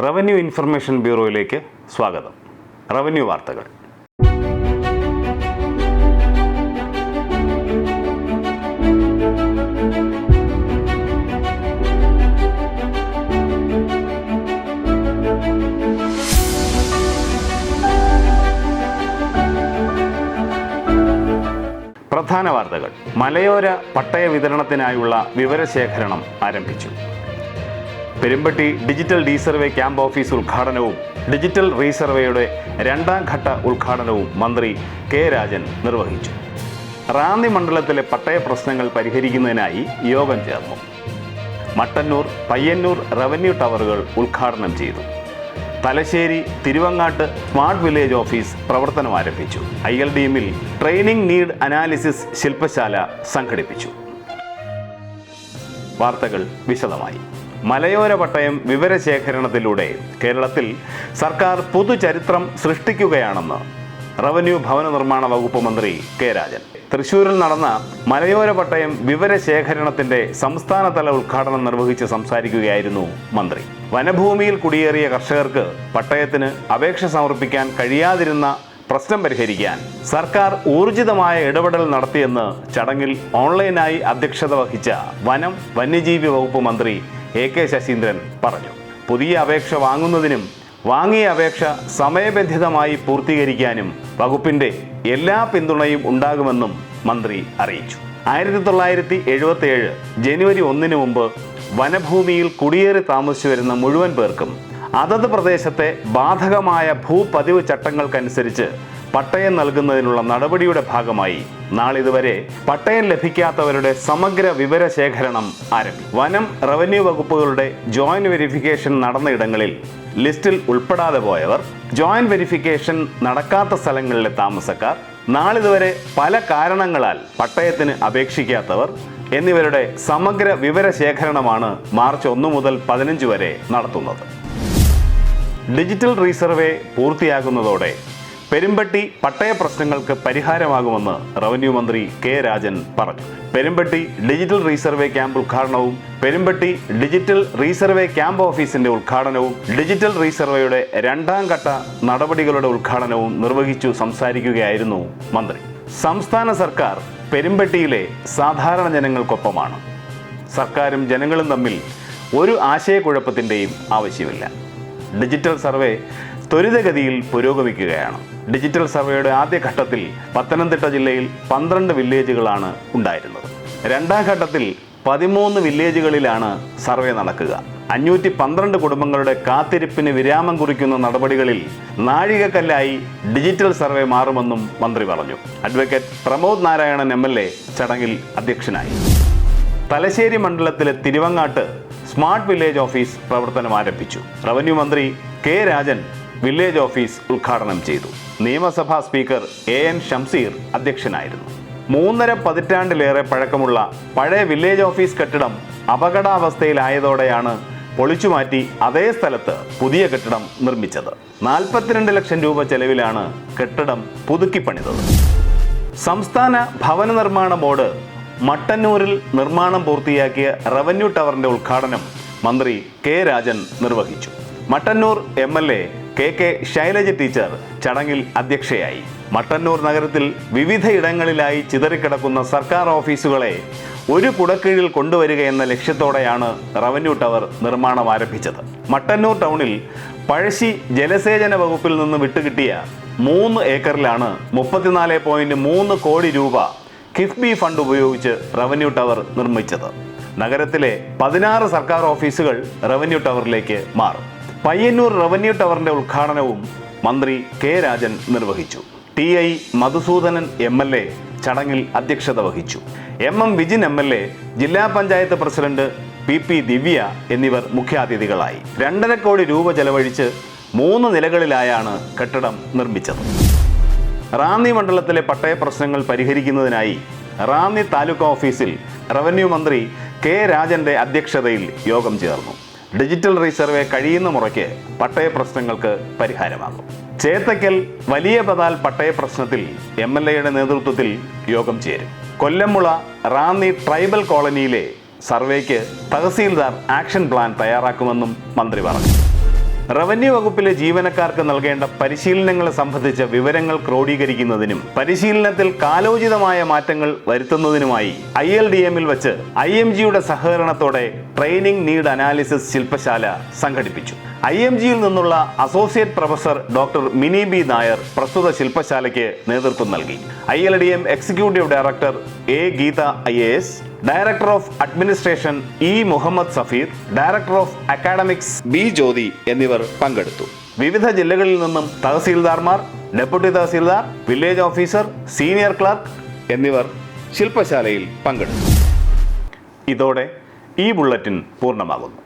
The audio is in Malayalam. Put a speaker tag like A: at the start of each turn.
A: റവന്യൂ ഇൻഫർമേഷൻ ബ്യൂറോയിലേക്ക് സ്വാഗതം. റവന്യൂ വാർത്തകൾ. പ്രധാന വാർത്തകൾ. മലയോര പട്ടയ വിതരണത്തിനായുള്ള വിവരശേഖരണം ആരംഭിച്ചു. Perumbatti digital resurvey camp office ഉദ്ഘാടനവും ഡിജിറ്റൽ റീസർവേയുടെ രണ്ടാം ഘട്ട ഉദ്ഘാടനവും മന്ത്രി കെ രാജൻ നിർവഹിച്ചു. റാന്നി മണ്ഡലത്തിലെ പട്ടയ പ്രശ്നങ്ങൾ പരിഹരിക്കുന്നതിനായി യോഗം ചേർന്നു. മട്ടന്നൂർ പയ്യന്നൂർ റവന്യൂ ടവറുകൾ ഉദ്ഘാടനം ചെയ്തു. Thalassery Thiruvangad smart village office പ്രവർത്തനം ആരംഭിച്ചു. ഐ എൽ ഡി എമ്മിൽ ട്രെയിനിംഗ് നീഡ് അനാലിസിസ് ശില്പശാല സംഘടിപ്പിച്ചു. വാർത്തകൾ വിശദമായി. മലയോര പട്ടയം വിവരശേഖരണത്തിലൂടെ കേരളത്തിൽ സർക്കാർ പുതുചരിത്രം സൃഷ്ടിക്കുകയാണെന്ന് റവന്യൂ ഭവന നിർമ്മാണ വകുപ്പ് മന്ത്രി കെ രാജൻ. തൃശൂരിൽ നടന്ന മലയോര പട്ടയം വിവരശേഖരണത്തിന്റെ സംസ്ഥാനതല ഉദ്ഘാടനം നിർവഹിച്ച് സംസാരിക്കുകയായിരുന്നു മന്ത്രി. വനഭൂമിയിൽ കുടിയേറിയ കർഷകർക്ക് പട്ടയത്തിന് അപേക്ഷ സമർപ്പിക്കാൻ കഴിയാതിരുന്ന പ്രശ്നം പരിഹരിക്കാൻ സർക്കാർ ഊർജിതമായ ഇടപെടൽ നടത്തിയെന്ന് ചടങ്ങിൽ ഓൺലൈനായി അധ്യക്ഷത വഹിച്ച വനം വന്യജീവി വകുപ്പ് മന്ത്രി എ കെ ശശീന്ദ്രൻ പറഞ്ഞു. പുതിയ അപേക്ഷ വാങ്ങുന്നതിനും വാങ്ങിയ അപേക്ഷ സമയബന്ധിതമായി പൂർത്തീകരിക്കാനും വകുപ്പിന്റെ എല്ലാ പിന്തുണയും ഉണ്ടാകുമെന്നും മന്ത്രി അറിയിച്ചു. ആയിരത്തി തൊള്ളായിരത്തി എഴുപത്തി ഏഴ് ജനുവരി ഒന്നിന് മുമ്പ് വനഭൂമിയിൽ കുടിയേറി താമസിച്ചു വരുന്ന മുഴുവൻ പേർക്കും അതത് പ്രദേശത്തെ ബാധകമായ ഭൂപതിവ് ചട്ടങ്ങൾക്കനുസരിച്ച് പട്ടയം നൽകുന്നതിനുള്ള നടപടിയുടെ ഭാഗമായി നാളിതുവരെ പട്ടയം ലഭിക്കാത്തവരുടെ സമഗ്ര വിവരശേഖരണം ആരംഭിക്കും വനം റവന്യൂ വകുപ്പുകളുടെ ജോയിന്റ് വെരിഫിക്കേഷൻ നടന്ന ഇടങ്ങളിൽ ലിസ്റ്റിൽ ഉൾപ്പെടാതെ പോയവർ ജോയിന്റ് വെരിഫിക്കേഷൻ നടക്കാത്ത സ്ഥലങ്ങളിലെ താമസക്കാർ നാളിതുവരെ പല കാരണങ്ങളാൽ പട്ടയത്തിന് അപേക്ഷിക്കാത്തവർ എന്നിവരുടെ സമഗ്ര വിവരശേഖരണമാണ് മാർച്ച് ഒന്ന് മുതൽ പതിനഞ്ച് വരെ നടത്തുന്നത്. ഡിജിറ്റൽ റീസർവേ പൂർത്തിയാകുന്നതോടെ പെരുമ്പട്ടി പട്ടയ പ്രശ്നങ്ങൾക്ക് പരിഹാരമാകുമെന്ന് റവന്യൂ മന്ത്രി കെ രാജൻ പറഞ്ഞു. പെരുമ്പട്ടി ഡിജിറ്റൽ റീസർവേ ക്യാമ്പ് ഉദ്ഘാടനവും പെരുമ്പട്ടി ഡിജിറ്റൽ റീസർവേ ക്യാമ്പ് ഓഫീസിന്റെ ഉദ്ഘാടനവും ഡിജിറ്റൽ റീസർവേയുടെ രണ്ടാം ഘട്ട നടപടികളുടെ ഉദ്ഘാടനവും നിർവഹിച്ചു സംസാരിക്കുകയായിരുന്നു മന്ത്രി. സംസ്ഥാന സർക്കാർ പെരുമ്പട്ടിയിലെ സാധാരണ ജനങ്ങൾക്കൊപ്പമാണ്. സർക്കാരും ജനങ്ങളും തമ്മിൽ ഒരു ആശയക്കുഴപ്പത്തിന്റെയും ആവശ്യമില്ല. ഡിജിറ്റൽ സർവേ ത്വരിതഗതിയിൽ പുരോഗമിക്കുകയാണ്. ഡിജിറ്റൽ സർവേയുടെ ആദ്യഘട്ടത്തിൽ പത്തനംതിട്ട ജില്ലയിൽ പന്ത്രണ്ട് വില്ലേജുകളാണ് ഉണ്ടായിരുന്നത്. രണ്ടാം ഘട്ടത്തിൽ പതിമൂന്ന് വില്ലേജുകളിലാണ് സർവേ നടക്കുക. അഞ്ഞൂറ്റി പന്ത്രണ്ട് കുടുംബങ്ങളുടെ കാത്തിരിപ്പിന് വിരാമം കുറിക്കുന്ന നടപടികളിൽ നാഴികക്കല്ലായി ഡിജിറ്റൽ സർവേ മാറുമെന്നും മന്ത്രി പറഞ്ഞു. അഡ്വക്കേറ്റ് പ്രമോദ് നാരായണൻ എം ചടങ്ങിൽ അധ്യക്ഷനായി. തലശ്ശേരി മണ്ഡലത്തിലെ തിരുവങ്ങാട്ട് സ്മാർട്ട് വില്ലേജ് ഓഫീസ് പ്രവർത്തനം ആരംഭിച്ചു റവന്യൂ മന്ത്രി കെ രാജൻ വില്ലേജ് ഓഫീസ് ഉദ്ഘാടനം ചെയ്തു. നിയമസഭാ സ്പീക്കർ എ എൻ ഷംസീർ അധ്യക്ഷനായിരുന്നു. മൂന്നര പതിറ്റാണ്ടിലേറെ പഴക്കമുള്ള പഴയ വില്ലേജ് ഓഫീസ് കെട്ടിടം അപകടാവസ്ഥയിലായതോടെയാണ് പൊളിച്ചുമാറ്റി അതേ സ്ഥലത്ത് പുതിയ കെട്ടിടം നിർമ്മിച്ചത്. നാൽപ്പത്തിരണ്ട് ലക്ഷം രൂപ ചെലവിലാണ് കെട്ടിടം പുതുക്കിപ്പണിതത് സംസ്ഥാന ഭവന നിർമ്മാണ ബോർഡ് മട്ടന്നൂരിൽ നിർമ്മാണം പൂർത്തിയാക്കിയ റവന്യൂ ടവറിന്റെ ഉദ്ഘാടനം മന്ത്രി കെ രാജൻ നിർവഹിച്ചു. Mattannur M L A K K Shailaja teacher ചടങ്ങിൽ അധ്യക്ഷയായി. മട്ടന്നൂർ നഗരത്തിൽ വിവിധയിടങ്ങളിലായി ചിതറിക്കിടക്കുന്ന സർക്കാർ ഓഫീസുകളെ ഒരു കുടക്കീഴിൽ കൊണ്ടുവരിക എന്ന ലക്ഷ്യത്തോടെയാണ് റവന്യൂ ടവർ നിർമ്മാണം ആരംഭിച്ചത്. മട്ടന്നൂർ ടൗണിൽ പഴശ്ശി ജലസേചന വകുപ്പിൽ നിന്ന് വിട്ടുകിട്ടിയ മൂന്ന് ഏക്കറിലാണ് മുപ്പത്തിനാല് പോയിന്റ് മൂന്ന് കോടി രൂപ കിഫ്ബി ഫണ്ട് ഉപയോഗിച്ച് റവന്യൂ ടവർ നിർമ്മിച്ചത്. നഗരത്തിലെ പതിനാറ് സർക്കാർ ഓഫീസുകൾ റവന്യൂ ടവറിലേക്ക് മാറും. പയ്യന്നൂർ റവന്യൂ ടവറിന്റെ ഉദ്ഘാടനവും മന്ത്രി കെ രാജൻ നിർവഹിച്ചു. T I Madhusoodanan M L A ചടങ്ങിൽ അധ്യക്ഷത വഹിച്ചു. M M Vijin M L A ജില്ലാ panchayat president P P Divya എന്നിവർ മുഖ്യാതിഥികളായി. രണ്ടര കോടി രൂപ ചെലവഴിച്ച് മൂന്ന് നിലകളിലായാണ് കെട്ടിടം നിർമ്മിച്ചത്. റാന്നി മണ്ഡലത്തിലെ പട്ടയ പ്രശ്നങ്ങൾ പരിഹരിക്കുന്നതിനായി റാന്നി താലൂക്ക് ഓഫീസിൽ റവന്യൂ മന്ത്രി കെ രാജന്റെ അധ്യക്ഷതയിൽ യോഗം ചേർന്നു. ഡിജിറ്റൽ റീസർവേ കഴിയുന്ന മുറയ്ക്ക് പട്ടയ പ്രശ്നങ്ങൾക്ക് പരിഹാരമാകും. ചേത്തക്കൽ വലിയ പതാൽ പട്ടയ പ്രശ്നത്തിൽ എം എൽ എയുടെ നേതൃത്വത്തിൽ യോഗം ചേരും. കൊല്ലമുള റാന്നി ട്രൈബൽ കോളനിയിലെ സർവേക്ക് തഹസീൽദാർ ആക്ഷൻ പ്ലാൻ തയ്യാറാക്കുമെന്നും മന്ത്രി പറഞ്ഞു. റവന്യൂ വകുപ്പിലെ ജീവനക്കാർക്ക് നൽകേണ്ട പരിശീലനങ്ങളെ സംബന്ധിച്ച വിവരങ്ങൾ ക്രോഡീകരിക്കുന്നതിനും പരിശീലനത്തിൽ കാലോചിതമായ മാറ്റങ്ങൾ വരുത്തുന്നതിനുമായി ഐ എൽ ഡി എമ്മിൽ വച്ച് ഐ എം ജിയുടെ സഹകരണത്തോടെ ട്രെയിനിങ് നീഡ് അനാലിസിസ് ശില്പശാല സംഘടിപ്പിച്ചു. ഐ എം ജിയിൽ നിന്നുള്ള associate professor doctor Mini B Nair പ്രസ്തുത ശില്പശാലയ്ക്ക് നേതൃത്വം നൽകി. I L D M executive director A Geetha I A S director of administration E Muhammad Safeer director of academics B Jyothi എന്നിവർ പങ്കെടുത്തു. വിവിധ ജില്ലകളിൽ നിന്നും തഹസീൽദാർമാർ deputy tahsildar village officer senior clerk എന്നിവർ ശില്പശാലയിൽ പങ്കെടുത്തു. ഇതോടെ ഈ ബുള്ളറ്റിൻ പൂർണമാകുന്നു.